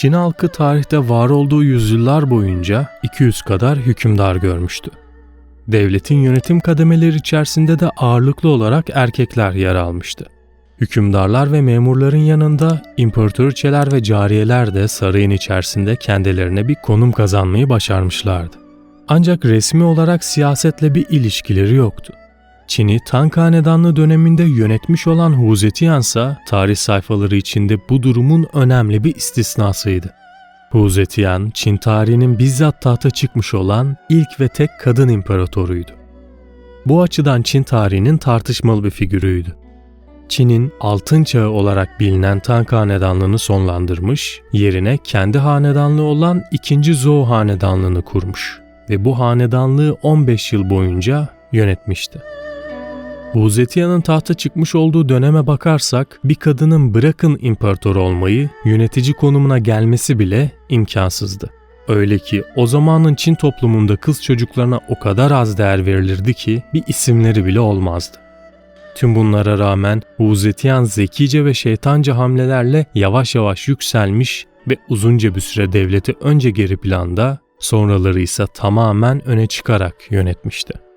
Çin halkı tarihte var olduğu yüzyıllar boyunca 200 kadar hükümdar görmüştü. Devletin yönetim kademeleri içerisinde de ağırlıklı olarak erkekler yer almıştı. Hükümdarlar ve memurların yanında imparatoriçeler ve cariyeler de sarayın içerisinde kendilerine bir konum kazanmayı başarmışlardı. Ancak resmi olarak siyasetle bir ilişkileri yoktu. Çin'i Tang Hanedanlığı döneminde yönetmiş olan Hu Zetian ise tarih sayfaları içinde bu durumun önemli bir istisnasıydı. Hu Zetian, Çin tarihinin bizzat tahta çıkmış olan ilk ve tek kadın imparatoruydu. Bu açıdan Çin tarihinin tartışmalı bir figürüydü. Çin'in altın çağı olarak bilinen Tang Hanedanlığını sonlandırmış, yerine kendi hanedanlığı olan 2. Zhou Hanedanlığını kurmuş ve bu hanedanlığı 15 yıl boyunca yönetmişti. Hu Zetian'ın tahta çıkmış olduğu döneme bakarsak bir kadının bırakın imparator olmayı yönetici konumuna gelmesi bile imkansızdı. Öyle ki o zamanın Çin toplumunda kız çocuklarına o kadar az değer verilirdi ki bir isimleri bile olmazdı. Tüm bunlara rağmen Hu Zetian zekice ve şeytanca hamlelerle yavaş yavaş yükselmiş ve uzunca bir süre devleti önce geri planda, sonraları ise tamamen öne çıkarak yönetmişti.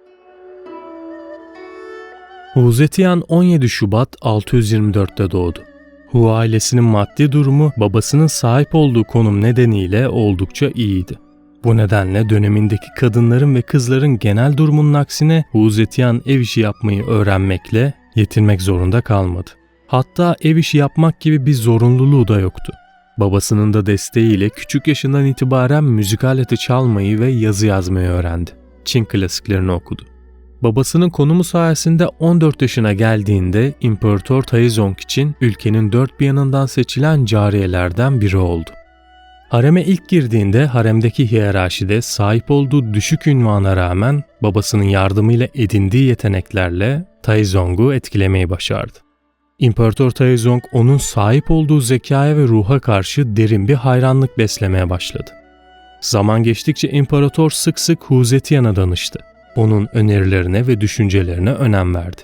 Hu Zetian 17 Şubat 624'te doğdu. Hu ailesinin maddi durumu babasının sahip olduğu konum nedeniyle oldukça iyiydi. Bu nedenle dönemindeki kadınların ve kızların genel durumunun aksine Hu Zetian ev işi yapmayı öğrenmekle yetinmek zorunda kalmadı. Hatta ev işi yapmak gibi bir zorunluluğu da yoktu. Babasının da desteğiyle küçük yaşından itibaren müzik aleti çalmayı ve yazı yazmayı öğrendi. Çin klasiklerini okudu. Babasının konumu sayesinde 14 yaşına geldiğinde İmparator Taizong için ülkenin dört bir yanından seçilen cariyelerden biri oldu. Hareme ilk girdiğinde haremdeki hiyerarşide sahip olduğu düşük ünvana rağmen babasının yardımıyla edindiği yeteneklerle Taizong'u etkilemeyi başardı. İmparator Taizong onun sahip olduğu zekaya ve ruha karşı derin bir hayranlık beslemeye başladı. Zaman geçtikçe imparator sık sık Hu Zetian'a danıştı onun önerilerine ve düşüncelerine önem verdi.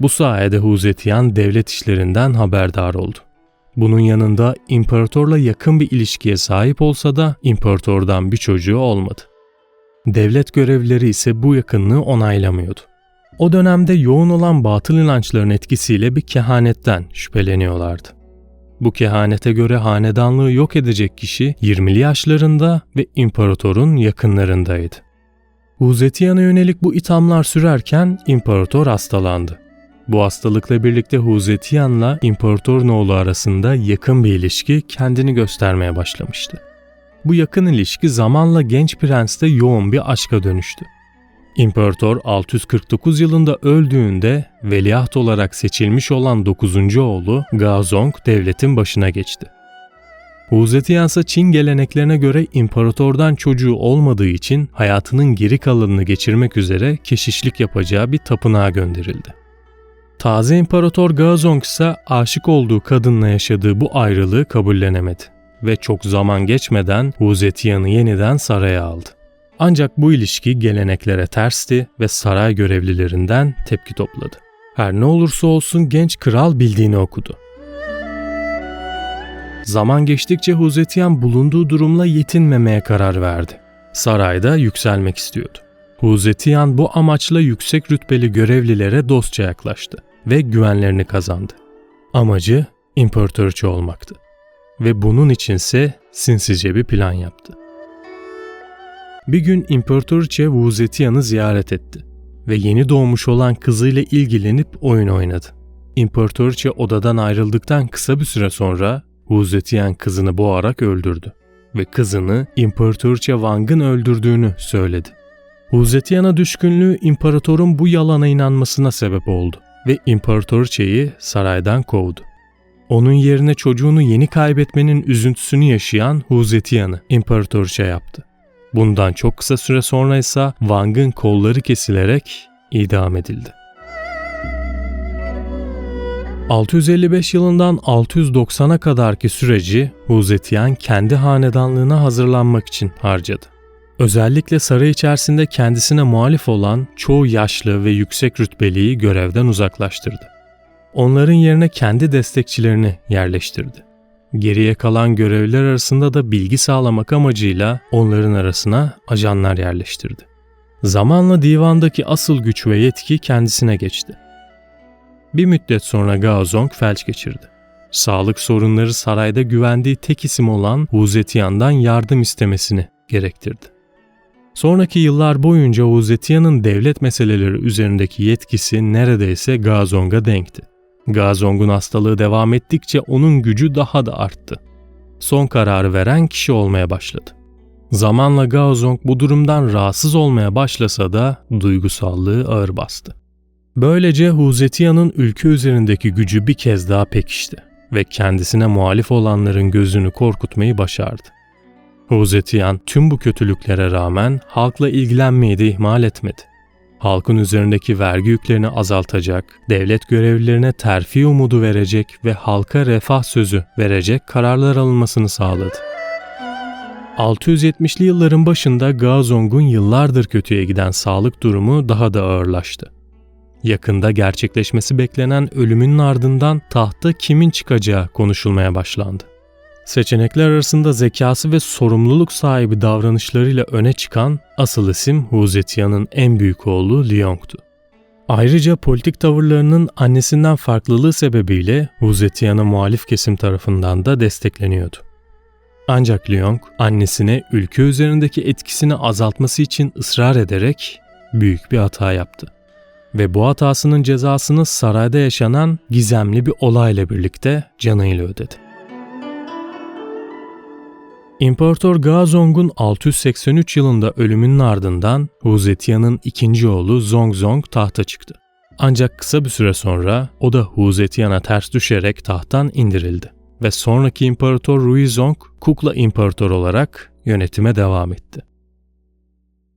Bu sayede Huzetiyan devlet işlerinden haberdar oldu. Bunun yanında imparatorla yakın bir ilişkiye sahip olsa da imparatordan bir çocuğu olmadı. Devlet görevlileri ise bu yakınlığı onaylamıyordu. O dönemde yoğun olan batıl inançların etkisiyle bir kehanetten şüpheleniyorlardı. Bu kehanete göre hanedanlığı yok edecek kişi 20'li yaşlarında ve imparatorun yakınlarındaydı. Huzetiyan'a yönelik bu ithamlar sürerken imparator hastalandı. Bu hastalıkla birlikte Huzetiyan'la imparatorun oğlu arasında yakın bir ilişki kendini göstermeye başlamıştı. Bu yakın ilişki zamanla genç prenste yoğun bir aşka dönüştü. İmparator 649 yılında öldüğünde veliaht olarak seçilmiş olan 9. oğlu Gazong devletin başına geçti. Huzetiyan ise Çin geleneklerine göre imparatordan çocuğu olmadığı için hayatının geri kalanını geçirmek üzere keşişlik yapacağı bir tapınağa gönderildi. Taze İmparator Gazong ise aşık olduğu kadınla yaşadığı bu ayrılığı kabullenemedi ve çok zaman geçmeden Huzetiyan'ı yeniden saraya aldı. Ancak bu ilişki geleneklere tersti ve saray görevlilerinden tepki topladı. Her ne olursa olsun genç kral bildiğini okudu Zaman geçtikçe Huzetiyan bulunduğu durumla yetinmemeye karar verdi. Sarayda yükselmek istiyordu. Huzetiyan bu amaçla yüksek rütbeli görevlilere dostça yaklaştı ve güvenlerini kazandı. Amacı imparatoriçe olmaktı ve bunun içinse sinsice bir plan yaptı. Bir gün imparatoriçe Vuzetiyan'ı ziyaret etti ve yeni doğmuş olan kızıyla ilgilenip oyun oynadı. İmparatoriçe odadan ayrıldıktan kısa bir süre sonra Hu Zetian kızını boğarak öldürdü ve kızını İmparatoriçe Wang'ın öldürdüğünü söyledi. Hu Zetian'a düşkünlüğü imparatorun bu yalana inanmasına sebep oldu ve imparatoriçeyi saraydan kovdu. Onun yerine çocuğunu yeni kaybetmenin üzüntüsünü yaşayan Hu Zetian'ı imparatoriçe yaptı. Bundan çok kısa süre sonra ise Wang'ın kolları kesilerek idam edildi. 655 yılından 690'a kadarki süreci Huzetiyan kendi hanedanlığına hazırlanmak için harcadı. Özellikle saray içerisinde kendisine muhalif olan çoğu yaşlı ve yüksek rütbeliyi görevden uzaklaştırdı. Onların yerine kendi destekçilerini yerleştirdi. Geriye kalan görevliler arasında da bilgi sağlamak amacıyla onların arasına ajanlar yerleştirdi. Zamanla divandaki asıl güç ve yetki kendisine geçti. Bir müddet sonra Gaozong felç geçirdi. Sağlık sorunları sarayda güvendiği tek isim olan Wu Zetian'dan yardım istemesini gerektirdi. Sonraki yıllar boyunca Wu Zetian'ın devlet meseleleri üzerindeki yetkisi neredeyse Gazong'a denkti. Gazong'un hastalığı devam ettikçe onun gücü daha da arttı. Son kararı veren kişi olmaya başladı. Zamanla Gaozong bu durumdan rahatsız olmaya başlasa da duygusallığı ağır bastı. Böylece Huzetiyan'ın ülke üzerindeki gücü bir kez daha pekişti ve kendisine muhalif olanların gözünü korkutmayı başardı. Huzetiyan tüm bu kötülüklere rağmen halkla ilgilenmeyi de ihmal etmedi. Halkın üzerindeki vergi yüklerini azaltacak, devlet görevlilerine terfi umudu verecek ve halka refah sözü verecek kararlar alınmasını sağladı. 670'li yılların başında Gazong'un yıllardır kötüye giden sağlık durumu daha da ağırlaştı. Yakında gerçekleşmesi beklenen ölümünün ardından tahta kimin çıkacağı konuşulmaya başlandı. Seçenekler arasında zekası ve sorumluluk sahibi davranışlarıyla öne çıkan asıl isim Hu Zetian'ın en büyük oğlu Liong'tu. Ayrıca politik tavırlarının annesinden farklılığı sebebiyle Hu Zetian'a muhalif kesim tarafından da destekleniyordu. Ancak Liong annesine ülke üzerindeki etkisini azaltması için ısrar ederek büyük bir hata yaptı. Ve bu hatasının cezasını sarayda yaşanan gizemli bir olayla birlikte canıyla ödedi. İmparator Gazong'un 683 yılında ölümünün ardından Hu ikinci oğlu Zongzong tahta çıktı. Ancak kısa bir süre sonra o da Hu ters düşerek tahttan indirildi ve sonraki İmparator Ruizong Kukla İmparator olarak yönetime devam etti.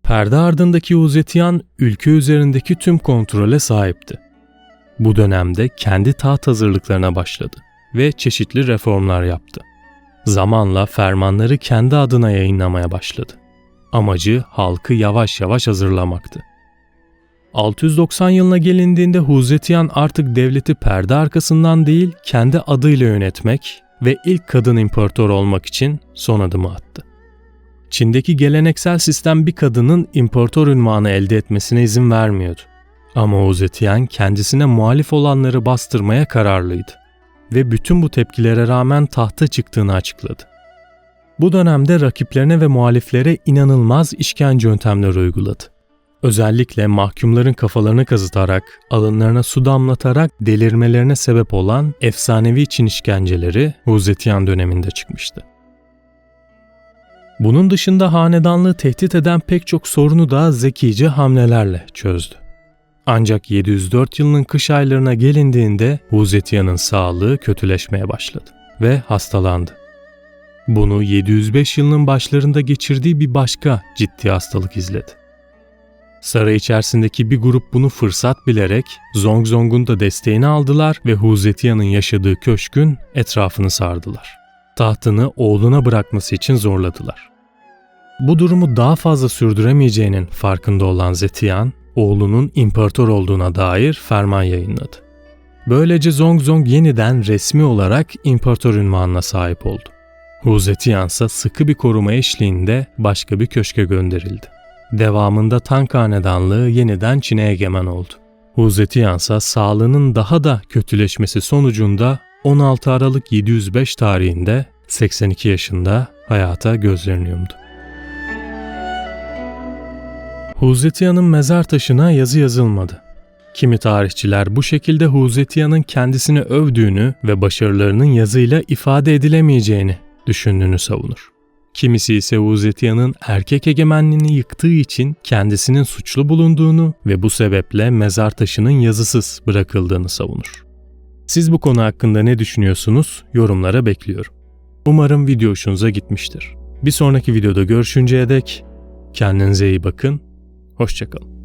Perde ardındaki Hu Zetian ülke üzerindeki tüm kontrole sahipti. Bu dönemde kendi taht hazırlıklarına başladı ve çeşitli reformlar yaptı. Zamanla fermanları kendi adına yayınlamaya başladı. Amacı halkı yavaş yavaş hazırlamaktı. 690 yılına gelindiğinde Huzetiyan artık devleti perde arkasından değil kendi adıyla yönetmek ve ilk kadın imparator olmak için son adımı attı. Çin'deki geleneksel sistem bir kadının imparator ünvanı elde etmesine izin vermiyordu. Ama Huzetiyan kendisine muhalif olanları bastırmaya kararlıydı ve bütün bu tepkilere rağmen tahta çıktığını açıkladı. Bu dönemde rakiplerine ve muhaliflere inanılmaz işkence yöntemleri uyguladı. Özellikle mahkumların kafalarını kazıtarak, alınlarına su damlatarak delirmelerine sebep olan efsanevi Çin işkenceleri Huzetiyan döneminde çıkmıştı. Bunun dışında hanedanlığı tehdit eden pek çok sorunu da zekice hamlelerle çözdü. Ancak 704 yılının kış aylarına gelindiğinde Huzetiyan'ın sağlığı kötüleşmeye başladı ve hastalandı. Bunu 705 yılının başlarında geçirdiği bir başka ciddi hastalık izledi. Saray içerisindeki bir grup bunu fırsat bilerek Zongzong'un da desteğini aldılar ve Huzetiyan'ın yaşadığı köşkün etrafını sardılar. Tahtını oğluna bırakması için zorladılar. Bu durumu daha fazla sürdüremeyeceğinin farkında olan Zetiyan, oğlunun imparator olduğuna dair ferman yayınladı. Böylece Zongzong yeniden resmi olarak imparator ünvanına sahip oldu. Hu Zetian ise sıkı bir koruma eşliğinde başka bir köşke gönderildi. Devamında Tang Hanedanlığı yeniden Çin'e egemen oldu. Hu Zetian ise sağlığının daha da kötüleşmesi sonucunda 16 Aralık 705 tarihinde 82 yaşında hayata gözlerini yumdu. Huzetiyan'ın mezar taşına yazı yazılmadı. Kimi tarihçiler bu şekilde Huzetiyan'ın kendisini övdüğünü ve başarılarının yazıyla ifade edilemeyeceğini düşündüğünü savunur. Kimisi ise Huzetiyan'ın erkek egemenliğini yıktığı için kendisinin suçlu bulunduğunu ve bu sebeple mezar taşının yazısız bırakıldığını savunur. Siz bu konu hakkında ne düşünüyorsunuz? Yorumlara bekliyorum. Umarım video hoşunuza gitmiştir. Bir sonraki videoda görüşünceye dek kendinize iyi bakın, hoşçakalın.